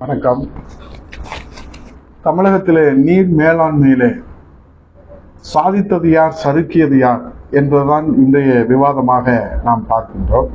வணக்கம். தமிழகத்திலே நீர் மேலாண்மையிலே சாதித்தது யார் சறுக்கியது யார் என்பதுதான் இன்றைய விவாதமாக நாம் பார்க்கின்றோம்.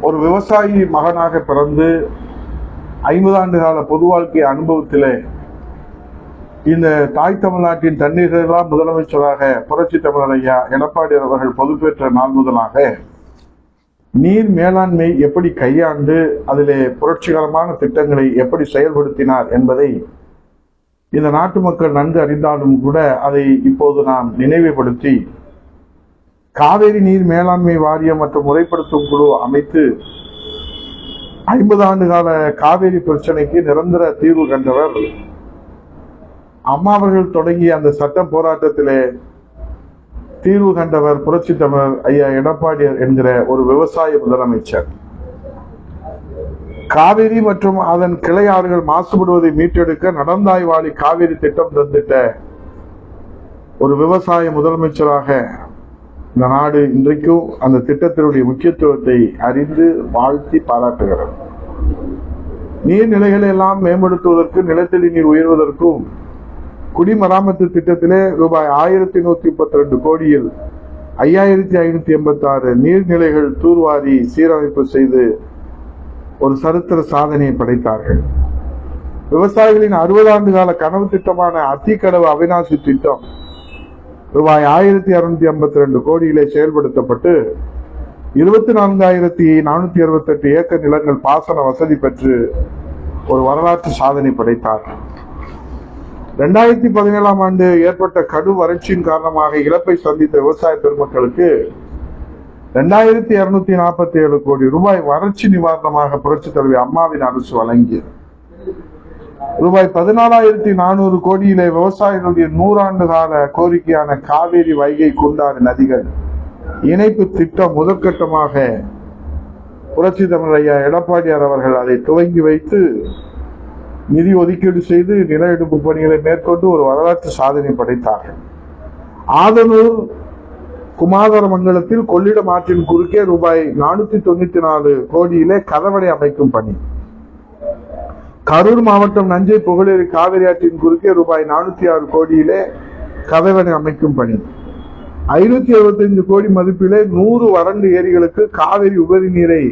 ஒரு விவசாயி மகனாக பிறந்து ஐம்பது ஆண்டு கால பொது வாழ்க்கை அனுபவத்திலே இந்த தாய் தமிழ்நாட்டின் தண்ணீர்களெல்லாம் முதலமைச்சராக புரட்சி தமிழர் ஐயா எடப்பாடி அவர்கள் பொறுப்பேற்ற நாள் முதலாக நீர் மேலாண்மை எப்படி கையாண்டு அதிலே புரட்சிகரமான திட்டங்களை எப்படி செயல்படுத்தினார் என்பதை இந்த நாட்டு மக்கள் நன்கு அறிந்தாலும் கூட அதை இப்போது நாம் நினைவுபடுத்தி காவேரி நீர் மேலாண்மை வாரியம் மற்றும் முறைப்படுத்தும் குழு அமைத்து ஐம்பது ஆண்டு கால காவேரி பிரச்சனைக்கு நிரந்தர தீர்வு கண்டவர். அம்மா அவர்கள் தொடங்கிய அந்த சட்ட போராட்டத்திலே தீர்வு கண்டவர் புரட்சி தமிழர் ஐயா எடப்பாடி என்கிற ஒரு விவசாய முதலமைச்சர். காவிரி மற்றும் அதன் கிளையாறுகள் மாசுபடுவதை மீட்டெடுக்க நடந்தாய்வாளி காவிரி திட்டம் தந்திட்ட ஒரு விவசாய முதலமைச்சராக இந்த நாடு இன்றைக்கும் அந்த திட்டத்தினுடைய முக்கியத்துவத்தை அறிந்து வாழ்த்தி பாராட்டுகிறது. நீர்நிலைகளை எல்லாம் மேம்படுத்துவதற்கு நிலத்தடி நீர் உயர்வதற்கும் குடிமராமத்து திட்டத்திலே ரூபாய் ஆயிரத்தி நூத்தி முப்பத்தி ரெண்டு கோடியில் ஐயாயிரத்தி ஐநூத்தி எண்பத்தி ஆறு நீர்நிலைகள் தூர்வாரி சீரமைப்பு செய்து ஒரு சரித்திர சாதனையை படைத்தார்கள். விவசாயிகளின் அறுபது ஆண்டு கால கனவு திட்டமான அத்திக்கடவு அவிநாசி திட்டம் ரூபாய் ஆயிரத்தி அறுநூத்தி ஐம்பத்தி ரெண்டு கோடியிலே செயல்படுத்தப்பட்டு இருபத்தி நான்காயிரத்தி நானூத்தி அறுபத்தி எட்டு ஏக்கர் நிலங்கள் பாசன வசதி பெற்று ஒரு வரலாற்று சாதனை படைத்தார்கள். ரெண்டாயிரத்தி பதினேழாம் ஆண்டு ஏற்பட்ட கடும் வறட்சியின் காரணமாக இழப்பை சந்தித்த விவசாய பெருமக்களுக்கு ரெண்டாயிரத்தி இருநூத்தி நாற்பத்தி ஏழு கோடி ரூபாய் வறட்சி நிவாரணமாக புரட்சி தலைவி அம்மாவின் அரசு வழங்கியது. ரூபாய் பதினாலாயிரத்தி நானூறு கோடியிலே விவசாயிகளுடைய நூறாண்டு கால கோரிக்கையான காவேரி வைகை குண்டாறு நதிகள் இணைப்பு திட்டம் முதற்கட்டமாக புரட்சி தமிழ் ஐயா எடப்பாடியார் அவர்கள் அதை துவங்கி வைத்து நிதி ஒதுக்கீடு செய்து நில எடுப்பு பணிகளை மேற்கொண்டு ஒரு வரலாற்று சாதனை படைத்தார்கள் ஆதனூர் குமாதரமங்கலத்தில் கொள்ளிடம் ஆற்றின் குறுக்கே ரூபாய் நானூத்தி தொண்ணூத்தி நாலு கோடியிலே கதவணை அமைக்கும் பணி. கரூர் மாவட்டம் நஞ்சை புகழேரி காவிரி ஆற்றின் குறுக்கே ரூபாய் நானூத்தி ஆறு கோடியிலே கதவணை அமைக்கும் பணி. ஐநூத்தி எழுபத்தைந்து கோடி மதிப்பிலே நூறு வறண்டு ஏரிகளுக்கு காவிரி உபரி நீரை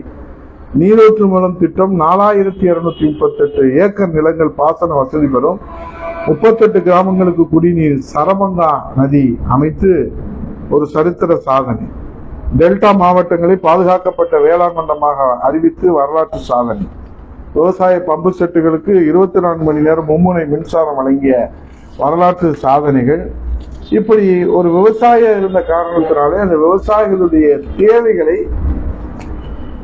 நீரூற்று மூலம் திட்டம் நாலாயிரத்தி இருநூத்தி முப்பத்தி எட்டு ஏக்கர் நிலங்கள் பாசன வசதி பெறும். முப்பத்தெட்டு கிராமங்களுக்கு குடிநீர் சரமங்கா நதி அமைத்து ஒரு சரித்திர சாதனை. டெல்டா மாவட்டங்களை பாதுகாக்கப்பட்ட வேளாண் மண்டலமாக அறிவித்து வரலாற்று சாதனை. விவசாய பம்பு செட்டுகளுக்கு இருபத்தி நான்கு மணி நேரம் மும்முனை மின்சாரம் வழங்கிய வரலாற்று சாதனைகள். இப்படி ஒரு விவசாயம் இருந்த காரணத்தினாலே அந்த விவசாயிகளுடைய தேவைகளை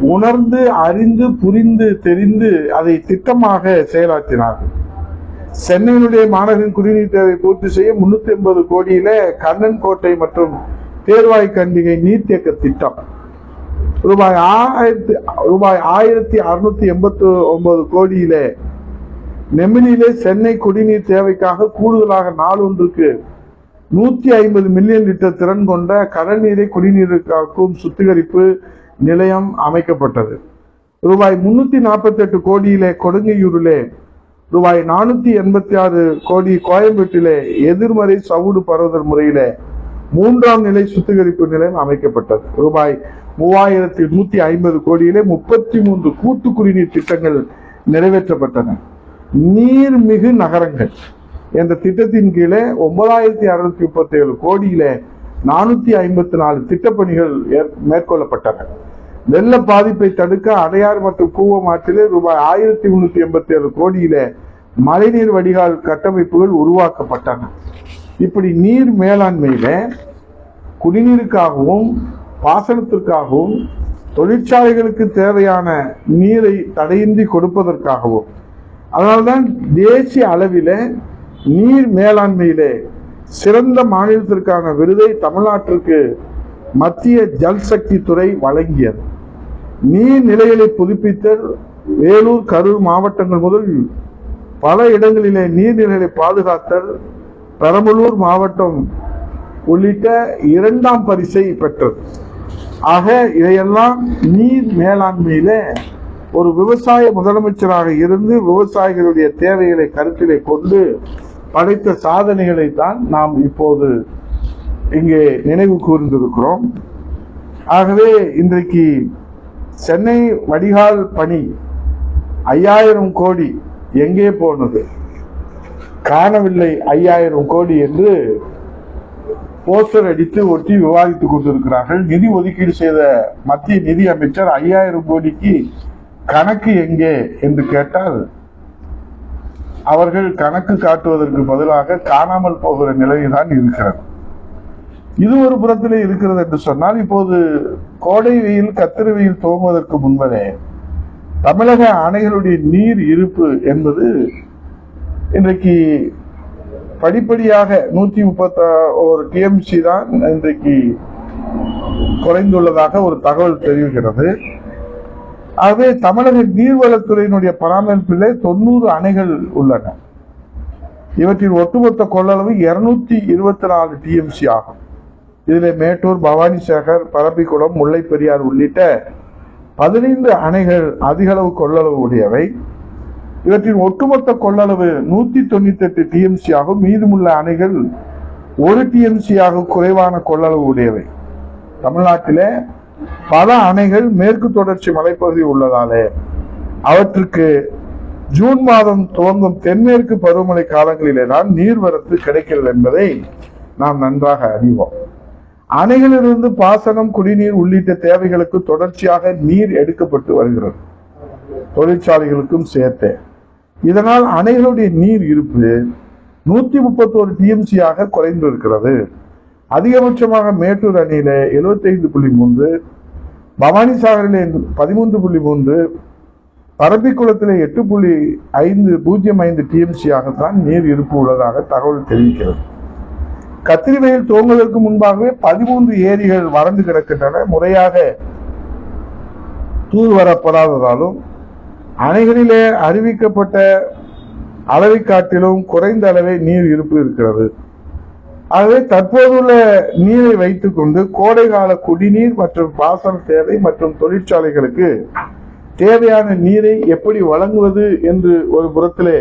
உணர்ந்து அறிந்து புரிந்து தெரிந்து அதை திட்டமாக செயலாற்றினார்கள். சென்னையினுடைய மாநகரின் குடிநீர் தேவை பூர்த்தி செய்ய முன்னூத்தி எண்பது கோடியில கண்ணன் கோட்டை மற்றும் தேர்வாய் கண்டிகை நீர்த்தேக்க திட்டம். ரூபாய் ஆயிரத்தி ரூபாய் ஆயிரத்தி அறுநூத்தி எண்பத்தி ஒன்பது கோடியில நெமிலியிலே சென்னை குடிநீர் தேவைக்காக கூடுதலாக நாளொன்றுக்கு நூத்தி ஐம்பது மில்லியன் லிட்டர் திறன் கொண்ட கடல் நீரை குடிநீருக்காக்கும் சுத்திகரிப்பு நிலையம் அமைக்கப்பட்டது. ரூபாய் முன்னூத்தி நாற்பத்தி எட்டு கோடியிலே கொடுங்கையூரிலே ரூபாய் நானூத்தி எண்பத்தி ஆறு கோடி கோயம்பேட்டிலே எதிர்மறை சவுடு பரவுதல் முறையிலே மூன்றாம் நிலை சுத்திகரிப்பு நிலையம் அமைக்கப்பட்டது. ரூபாய் மூவாயிரத்தி நூத்தி ஐம்பது கோடியிலே முப்பத்தி மூன்று கூட்டு குடிநீர் திட்டங்கள் நிறைவேற்றப்பட்டன. நீர்மிகு நகரங்கள் என்ற திட்டத்தின் கீழே ஒன்பதாயிரத்தி அறுநூத்தி முப்பத்தி ஏழு கோடியிலே நானூத்தி ஐம்பத்தி நாலு திட்டப்பணிகள் மேற்கொள்ளப்பட்டன. வெள்ள பாதிப்பை தடுக்க அடையார் மற்றும் கூவம் ஆற்றிலே ரூபாய் ஆயிரத்தி முன்னூத்தி எண்பத்தி ஏழு கோடியில மழைநீர் வடிகால் கட்டமைப்புகள் உருவாக்கப்பட்டன. இப்படி நீர் மேலாண்மையில குடிநீருக்காகவும் பாசனத்திற்காகவும் தொழிற்சாலைகளுக்கு தேவையான நீரை தடையின்றி கொடுப்பதற்காகவும் அதனால்தான் தேசிய அளவில் நீர் மேலாண்மையிலே சிறந்த மாநிலத்திற்கான விருதை தமிழ்நாட்டிற்கு மத்திய ஜல்சக்தி துறை வழங்கியது. நீர் நிலைகளை புதுப்பித்தல் வேலூர் கரூர் மாவட்டங்கள் முதல் பல இடங்களிலே நீர்நிலைகளை பாதுகாத்தல் பெரம்பலூர் மாவட்டம் உள்ளிட்ட இரண்டாம் பரிசை பெற்றது. ஆக இதையெல்லாம் நீர் மேலாண்மையில ஒரு விவசாய முதலமைச்சராக இருந்து விவசாயிகளுடைய தேவைகளை கருத்திலே கொண்டு படைத்த சாதனைகளை தான் நாம் இப்போது இங்கே நினைவு கூர்ந்திருக்கிறோம். ஆகவே இன்றைக்கு சென்னை வடிகால் பணி ஐயாயிரம் கோடி எங்கே போனது? காணவில்லை ஐயாயிரம் கோடி என்று போஸ்டர் அடித்து ஒட்டி விவாதித்துக் கொண்டிருக்கிறார்கள். நிதி ஒதுக்கீடு செய்த மத்திய நிதி அமைச்சர் ஐயாயிரம் கோடிக்கு கணக்கு எங்கே என்று கேட்டால் அவர்கள் கணக்கு காட்டுவதற்கு பதிலாக காணாமல் போகிற நிலைதான் இருக்கிறது. இது ஒரு புறத்திலே இருக்கிறது என்று சொன்னால் இப்போது கோடை வெயில் கத்திரி வெயில் துவங்குவதற்கு முன்பதே தமிழக அணைகளுடைய நீர் இருப்பு என்பது இன்றைக்கு படிப்படியாக நூத்தி முப்பத்தி ஒரு டிஎம்சி தான் இன்றைக்கு குறைந்துள்ளதாக ஒரு தகவல் தெரிவிக்கிறது. ஆகவே தமிழக நீர்வளத்துறையினுடைய பராமரிப்பிலே தொண்ணூறு அணைகள் உள்ளன. இவற்றின் ஒட்டுமொத்த கொள்ளளவு இருநூத்தி இருபத்தி நாலு டிஎம்சி ஆகும். இதில் மேட்டூர் பவானிசாகர் பரப்பிக்குளம் முல்லை பெரியார் உள்ளிட்ட பதினைந்து அணைகள் அதிகளவு கொள்ளளவு உடையவை. இவற்றின் ஒட்டுமொத்த கொள்ளளவு நூற்றி தொண்ணூத்தி எட்டு டிஎம்சி ஆகும். மீதமுள்ள அணைகள் ஒரு டிஎம்சி ஆக குறைவான கொள்ளளவு உடையவை. தமிழ்நாட்டிலே பல அணைகள் மேற்கு தொடர்ச்சி மலைப்பகுதி உள்ளதாலே அவற்றுக்கு ஜூன் மாதம் துவங்கும் தென்மேற்கு பருவமழை காலங்களிலே தான் நீர்வரத்து கிடைக்கிறது என்பதை நாம் நன்றாக அறிவோம். அணைகளிலிருந்து பாசனம் குடிநீர் உள்ளிட்ட தேவைகளுக்கு தொடர்ச்சியாக நீர் எடுக்கப்பட்டு வருகிறது. தொழிற்சாலைகளுக்கும் சேர்த்தே. இதனால் அணைகளுடைய நீர் இருப்பு நூத்தி முப்பத்தோரு டிஎம்சியாக குறைந்து இருக்கிறது அதிகபட்சமாக மேட்டூர் அணியில 75.3 புள்ளி மூன்று பவானி சாகரிலே பதிமூன்று புள்ளி மூன்று பரப்பிக்குளத்தில் எட்டு புள்ளி ஐந்து பூஜ்ஜியம் ஐந்து டிஎம்சியாகத்தான் நீர் இருப்பு உள்ளதாக தகவல் தெரிவிக்கிறது. கத்திரி வெயில் துவங்குவதற்கு முன்பாகவே பதிமூன்று ஏரிகள் வறண்டு கிடக்கின்றன. முறையாக தூர்வரப்படாததாலும் அணைகளிலே அறிவிக்கப்பட்ட அளவை காட்டிலும் குறைந்த அளவே நீர் இருப்பு இருக்கிறது. ஆகவே தற்போதுள்ள நீரை வைத்துக்கொண்டு கோடைகால குடிநீர் மற்றும் பாசன தேவை மற்றும் தொழிற்சாலைகளுக்கு தேவையான நீரை எப்படி வழங்குவது என்று ஒரு புறத்திலே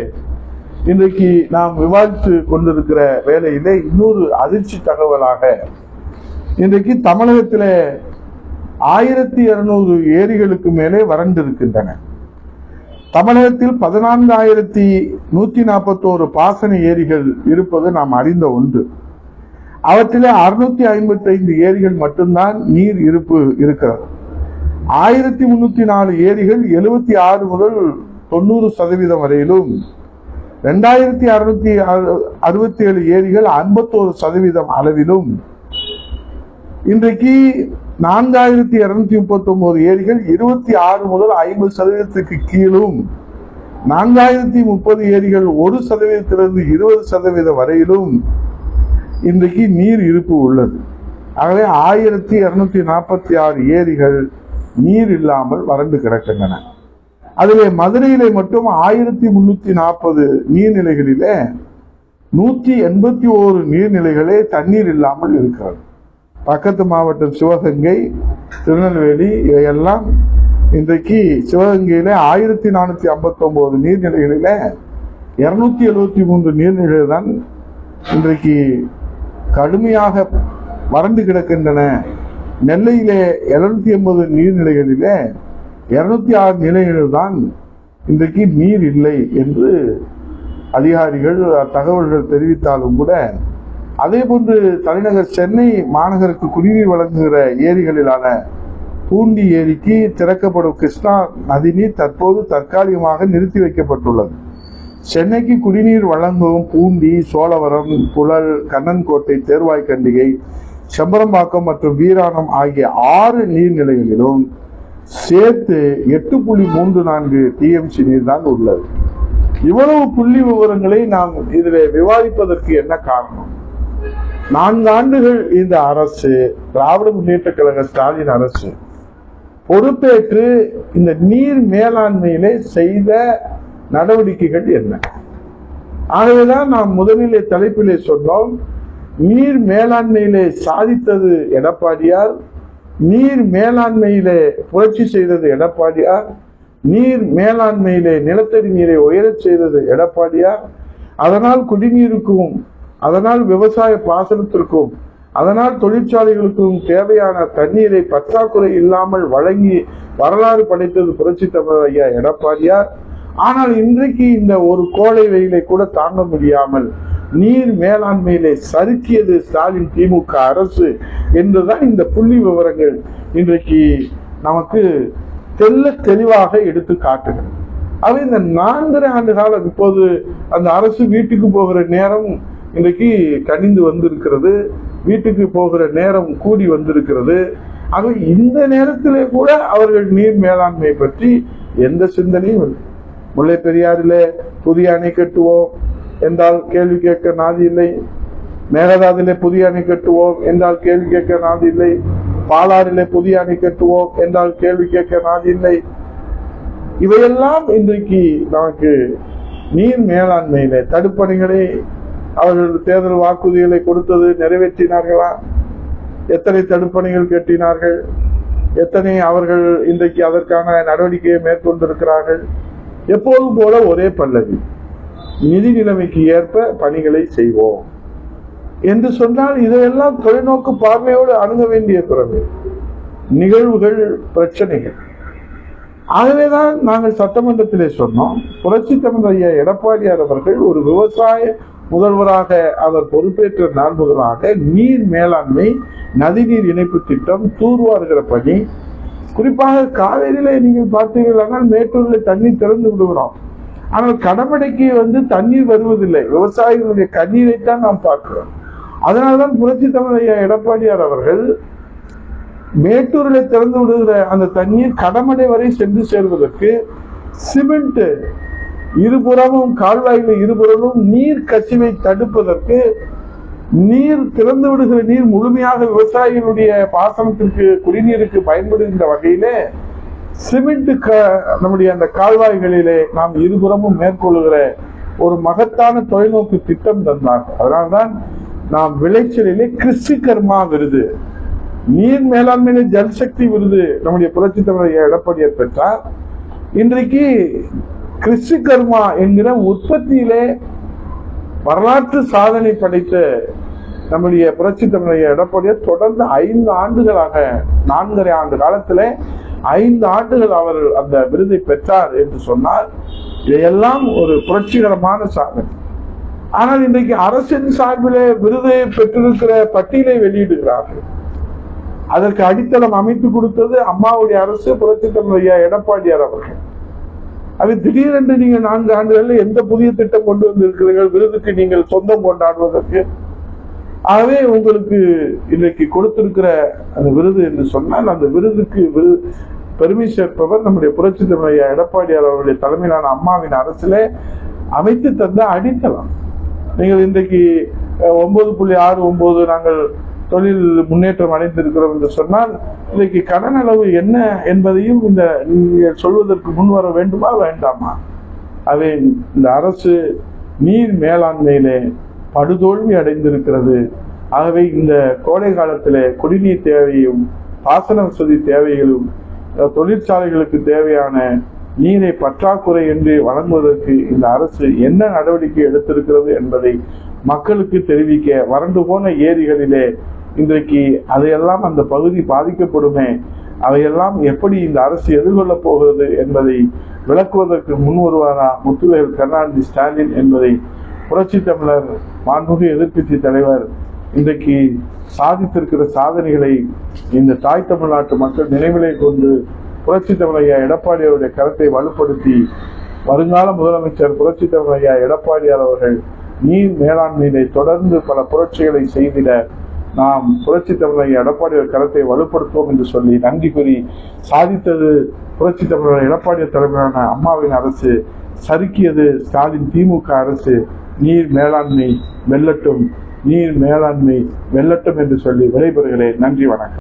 இன்றைக்கு நாம் விவாதித்து கொண்டிருக்கிற வேலையிலே இன்னொரு அதிர்ச்சி தகவலாக இன்றைக்கு தமிழகத்திலே ஆயிரத்தி இருநூறு ஏரிகளுக்கு மேலே வறண்டு இருக்கின்றன தமிழகத்தில் பதினான்காயிரத்தி நூத்தி நாற்பத்தோரு பாசன ஏரிகள் இருப்பது நாம் அறிந்த ஒன்று. அவற்றிலே அறுநூத்தி ஐம்பத்தி ஐந்து ஏரிகள் மட்டும்தான் நீர் இருப்பு இருக்கிறது. ஆயிரத்தி முன்னூத்தி நாலு ஏரிகள் எழுபத்தி ஆறு முதல் தொண்ணூறு சதவீதம் வரையிலும் ரெண்டாயிரத்தி அறுநூத்தி அறுபத்தி ஏழு ஏரிகள் ஐம்பத்தோரு சதவீதம் அளவிலும். இன்றைக்கு நான்காயிரத்தி இருநூத்தி முப்பத்தி ஒன்பது ஏரிகள் இருபத்தி ஆறு முதல் ஐம்பது சதவீதத்துக்கு கீழும். நான்காயிரத்தி முப்பது ஏரிகள் ஒரு சதவீதத்திலிருந்து இருபது சதவீதம் வரையிலும் இன்றைக்கு நீர் இருப்பு உள்ளது. ஆகவே ஆயிரத்தி இருநூத்தி நாற்பத்தி ஆறு ஏரிகள் நீர் இல்லாமல் வறண்டு கிடக்கின்றன. அதிலே மதுரையிலே மட்டும் ஆயிரத்தி முன்னூத்தி நாற்பது நீர்நிலைகளிலே நூத்தி எண்பத்தி ஓரு நீர்நிலைகளே தண்ணீர் இல்லாமல் இருக்கிறது. பக்கத்து மாவட்டம் சிவகங்கை திருநெல்வேலி இவையெல்லாம் இன்றைக்கு சிவகங்கையில ஆயிரத்தி நானூத்தி ஐம்பத்தி நீர்நிலைகளில இருநூத்தி எழுபத்தி மூன்று நீர்நிலைகள் தான் இன்றைக்கு கடுமையாக வறண்டு கிடக்கின்றன. நெல்லையிலே எழுநூத்தி எண்பது நீர்நிலைகளிலே இருநூத்தி ஆறு நிலைகளில் தான் இன்றைக்கு நீர் இல்லை என்று அதிகாரிகள் தகவல்கள் தெரிவித்தாலும் கூட அதே போன்று தலைநகர் சென்னை மாநகருக்கு குடிநீர் வழங்குகிற ஏரிகளிலான பூண்டி ஏரிக்கு திறக்கப்படும் கிருஷ்ணா நதிநீர் தற்போது தற்காலிகமாக நிறுத்தி வைக்கப்பட்டுள்ளது. சென்னைக்கு குடிநீர் வழங்கும் பூண்டி சோழவரம் புழல் கண்ணன்கோட்டை தேர்வாய்க்கண்டிகை செம்பரம்பாக்கம் மற்றும் வீராணம் ஆகிய ஆறு நீர்நிலைகளிலும் சேர்த்து எட்டு புள்ளி மூன்று நான்கு டிஎம்சி நீர் தான் உள்ளது. இவ்வளவு புள்ளி விவரங்களை நாம் இதில் விவாதிப்பதற்கு என்ன காரணம்? நான்கு ஆண்டுகள் இந்த அரசு திராவிட முன்னேற்ற கழக ஸ்டாலின் அரசு பொறுப்பேற்று இந்த நீர் மேலாண்மையிலே செய்த நடவடிக்கைகள் என்ன? ஆகவேதான் நாம் முதலிலே தலைப்பிலே சொன்னோம் நீர் மேலாண்மையிலே சாதித்தது எடப்பாடியார் நீர் மேலாண்மையிலே புரட்சி செய்தது எடப்பாடியார். நீர் மேலாண்மையிலே நிலத்தடி நீரை உயரச் செய்தது எடப்பாடியார். அதனால் குடிநீருக்கும் அதனால் விவசாய பாசனத்திற்கும் அதனால் தொழிற்சாலைகளுக்கும் தேவையான தண்ணீரை பற்றாக்குறை இல்லாமல் வழங்கி வரலாறு படைத்தது புரட்சி தமிழர் ஐயா எடப்பாடியார். ஆனால் இன்றைக்கு இந்த ஒரு கோடை வெயிலை கூட தாங்க முடியாமல் நீர் மேலாண்மையிலே சறுக்கியது ஸ்டாலின் திமுக அரசு என்றுதான் இந்த புள்ளி விவரங்கள் இன்றைக்கு நமக்கு தெல்ல தெளிவாக எடுத்து காட்டுகிறது அது இந்த நான்கரை ஆண்டு காலம் இப்போது அந்த அரசு வீட்டுக்கு போகிற நேரம் இன்றைக்கு கனிந்து வந்திருக்கிறது வீட்டுக்கு போகிற நேரம் கூடி வந்திருக்கிறது. ஆக இந்த நேரத்திலே கூட அவர்கள் நீர் மேலாண்மை பற்றி எந்த சிந்தனையும் இல்லை. முல்லை பெரியாரிலே புதிய அணை கட்டுவோம் என்றால் கேள்வி கேட்க நாதி இல்லை. மேகதாதிலே புதிய அணை கட்டுவோம் என்றால் கேள்வி கேட்க நாதி இல்லை. பாலாறிலே புதிய அணை கட்டுவோம் என்றால் கேள்வி கேட்க நாதி இல்லை. இவையெல்லாம் இன்றைக்கு நமக்கு நீர் மேலாண்மையிலே தடுப்பணைகளை அவர்கள் தேர்தல் வாக்குறுதிகளை கொடுத்தது நிறைவேற்றினார்களா? எத்தனை தடுப்பணைகள் கட்டினார்கள்? எத்தனை அவர்கள் இன்றைக்கு அதற்கான நடவடிக்கையை மேற்கொண்டிருக்கிறார்கள்? எப்போதும் போல ஒரே பல்லவி. நிதி நிலைமைக்கு ஏற்ப பணிகளை செய்வோம். என்று சொன்னால் இதையெல்லாம் தொலைநோக்கு பார்வையோடு அணுக வேண்டிய துறவு நிகழ்வுகள் பிரச்சனைகள். ஆகவேதான் நாங்கள் சட்டமன்றத்திலே சொன்னோம். புரட்சி தமிழ் ஐயா எடப்பாடியார் அவர்கள் ஒரு விவசாய முதல்வராக அவர் பொறுப்பேற்ற நாள் முதலாக நீர் மேலாண்மை நதிநீர் இணைப்பு திட்டம் தூர்வாருகிற பணி குறிப்பாக காவேரியில நீங்கள் பார்த்தீர்களானால் மேட்டூரில் தண்ணீர் திறந்து விடுகிறோம். ஆனால் கடமடைக்கு வந்து தண்ணீர் வருவதில்லை. விவசாயிகளுடைய கண்ணீரைத்தான் நாம் பார்க்கிறோம். அதனால்தான் புரட்சி தமிழ் எடப்பாடியார் அவர்கள் மேட்டூரில் திறந்து விடுகிற அந்த தண்ணீர் கடமடை வரை சென்று சேர்வதற்கு சிமெண்ட் இருபுறமும் கால்வாயில் இருபுறமும் நீர் கசிவை தடுப்பதற்கு நீர் திறந்து விடுகிற நீர் முழுமையாக விவசாயிகளுடைய பாசனத்திற்கு குடிநீருக்கு பயன்படுகின்ற வகையிலே சிமெண்ட் க நம்முடைய அந்த கால்வாய்களிலே நாம் இருபுறமும் மேற்கொள்ளுகிற ஒரு மகத்தான தொலைநோக்கு திட்டம் தந்தார். அதனால்தான் நாம் விளைச்சலிலே கிறிஸ்து கர்மா விருது நீர் மேலாண்மையிலே ஜல்சக்தி விருது நம்முடைய புரட்சி தமிழர் எடப்பாடியார் பெற்றார். இன்றைக்கு கிறிஸ்து கர்மா என்கிற உற்பத்தியிலே வரலாற்று சாதனை படைத்த நம்முடைய புரட்சி தமிழைய எடப்பாடியார் தொடர்ந்து ஐந்து ஆண்டுகளாக நான்கரை ஆண்டு காலத்தில் ஐந்து ஆண்டுகள் அவர் அந்த விருதை பெற்றார் என்று சொன்னால் இதையெல்லாம் ஒரு புரட்சிகரமான சாதனை. ஆனால் இன்றைக்கு அரசின் சார்பிலே விருதை பெற்றிருக்கிற பட்டியலை வெளியிடுகிறார்கள். அதற்கு அடித்தளம் அமைத்து கொடுத்தது அம்மாவுடைய அரசு புரட்சி தமிழையா எடப்பாடியார் அவர்கள். அது திடீரென்று நீங்கள் நான்கு ஆண்டுகளில் எந்த புதிய திட்டம் கொண்டு வந்திருக்கிறீர்கள்? விருதுக்கு நீங்கள் சொந்தம் கொண்டாடுவதற்கு. ஆகவே உங்களுக்கு இன்னைக்கு கொடுத்திருக்கிற அந்த விருது என்று சொன்னால் அந்த விருதுக்கு விரு பெருமை சேர்ப்பவர் நம்முடைய புரட்சி தமிழையா எடப்பாடியார் அவருடைய தலைமையிலான அம்மாவின் அரசிலே அமைத்து தந்த அடித்தளம். நீங்கள் இன்றைக்கு ஒன்பது புள்ளி ஆறு ஒன்பது நாங்கள் தொழில் முன்னேற்றம் அடைந்திருக்கிறோம் என்று சொன்னால் இன்றைக்கு கடன் அளவு என்ன என்பதையும் இந்த நீங்கள் சொல்வதற்கு முன் வர வேண்டுமா வேண்டாமா? அவை இந்த அரசு நீர் மேலாண்மையிலே படுதோல்வி அடைந்திருக்கிறது. ஆகவே இந்த கோடை காலத்தில் குடிநீர் தேவையும் பாசன வசதி தேவைகளும் தொழிற்சாலைகளுக்கு தேவையான நீரை பற்றாக்குறை என்று வழங்குவதற்கு இந்த அரசு என்ன நடவடிக்கை எடுத்திருக்கிறது என்பதை மக்களுக்கு தெரிவிக்க வறண்டு போன ஏரிகளிலே இன்றைக்கு அதையெல்லாம் அந்த பகுதி பாதிக்கப்படுமே அவையெல்லாம் எப்படி இந்த அரசு எதிர்கொள்ளப் போகிறது என்பதை விளக்குவதற்கு முன் வருவாரா முத்துவேல் கருணாநிதி ஸ்டாலின் என்பதை புரட்சி தமிழர் மாண்புமிகு எதிர்கட்சி தலைவர் இன்றைக்கு சாதித்திருக்கிற சாதனைகளை இந்த தாய் தமிழ்நாட்டு மக்கள் நினைவிலே கொண்டு புரட்சி தமிழையா எடப்பாடியாருடைய கருத்தை வலுப்படுத்தி வருங்கால முதலமைச்சர் புரட்சி தமிழையா எடப்பாடியார் அவர்கள் நீர் மேலாண்மையிலே தொடர்ந்து பல புரட்சிகளை செய்திட நாம் புரட்சி தமிழர் எடப்பாடியார் கருத்தை வலுப்படுத்துவோம் என்று சொல்லி நன்றி கூறி சாதித்தது புரட்சி தமிழர் எடப்பாடியார் தலைமையிலான அம்மாவின் அரசு சறுக்கியது ஸ்டாலின் திமுக அரசு. நீர் மேலாண்மை வெல்லட்டும் நீர் மேலாண்மை வெல்லட்டும் என்று சொல்லி விடைபெறுகிறேன். நன்றி வணக்கம்.